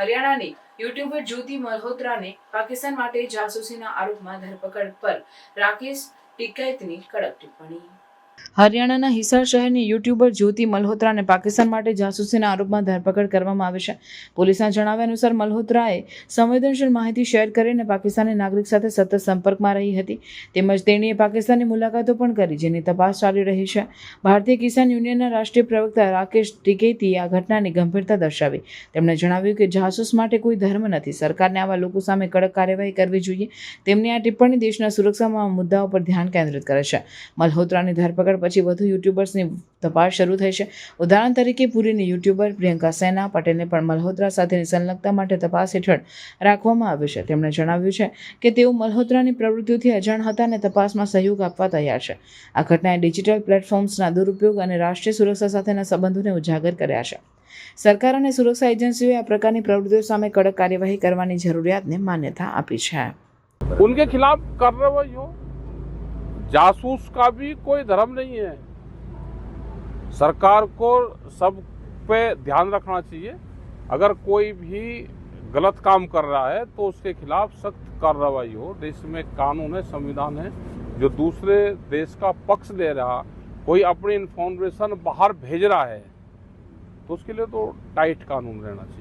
હરિયાણાની YouTuber જ્યોતિ મલ્હોત્રાને પાકિસ્તાન માટે જાસૂસીના આરોપમાં ધરપકડ પર રાકેશ ટિકૈતની કડક ટિપ્પણી. હરિયાણાના હિસાર શહેરની યુટ્યુબર જ્યોતિ મલ્હોત્રાને પાકિસ્તાન માટે જાસૂસીના આરોપમાં ધરપકડ કરવામાં આવી છે. પોલીસના જણાવ્યા અનુસાર મલ્હોત્રાએ સંવેદનશીલ માહિતી શેર કરીને પાકિસ્તાની નાગરિક સાથે સતત સંપર્કમાં રહી હતી. તેમજ તેણીએ પાકિસ્તાનની મુલાકાતો પણ કરી, જેની તપાસ ચાલી રહી છે. ભારતીય કિસાન યુનિયનના રાષ્ટ્રીય પ્રવક્તા રાકેશ ટિકેતીએ આ ઘટનાની ગંભીરતા દર્શાવી. તેમણે જણાવ્યું કે જાસૂસ માટે કોઈ ધર્મ નથી. સરકારને આવા લોકો સામે કડક કાર્યવાહી કરવી જોઈએ. તેમની આ ટિપ્પણી દેશના સુરક્ષામાં મુદ્દાઓ પર ધ્યાન કેન્દ્રિત કરે છે. મલ્હોત્રાની ધરપકડ આગળ પછી વધુ યુટ્યુબર્સની તપાસ શરૂ થઈ છે. ઉદાહરણ તરીકે, પુરીની યુટ્યુબર પ્રિયંકા સેના, પટેલને પણ મલ્હોત્રા સાથેની સંલગ્નતા માટે તપાસ હેઠળ રાખવામાં આવી છે. તેમણે જણાવ્યું છે કે, તેઓ મલ્હોત્રાની પ્રવૃત્તિઓથી અજાણ હતા અને તપાસમાં સહયોગ આપવા તૈયાર છે. આ ઘટનાએ ડિજિટલ પ્લેટફોર્મ્સના દુરુપયોગ અને રાષ્ટ્રીય સુરક્ષા સાથેના સંબંધોને ઉજાગર કર્યા છે. સરકાર અને સુરક્ષા એજન્સીઓએ આ પ્રકારની પ્રવૃત્તિઓ સામે કડક કાર્યવાહી કરવાની જરૂરિયાતને માન્યતા આપી છે. ઉનકે ખિલાફ કાર્યવાહી जासूस का भी कोई धर्म नहीं है। सरकार को सब पे ध्यान रखना चाहिए। अगर कोई भी गलत काम कर रहा है तो उसके खिलाफ सख्त कार्रवाई हो। देश में कानून है, संविधान है, जो दूसरे देश का पक्ष ले रहा, कोई अपनी इन्फॉर्मेशन बाहर भेज रहा है तो उसके लिए तो टाइट कानून रहना चाहिए।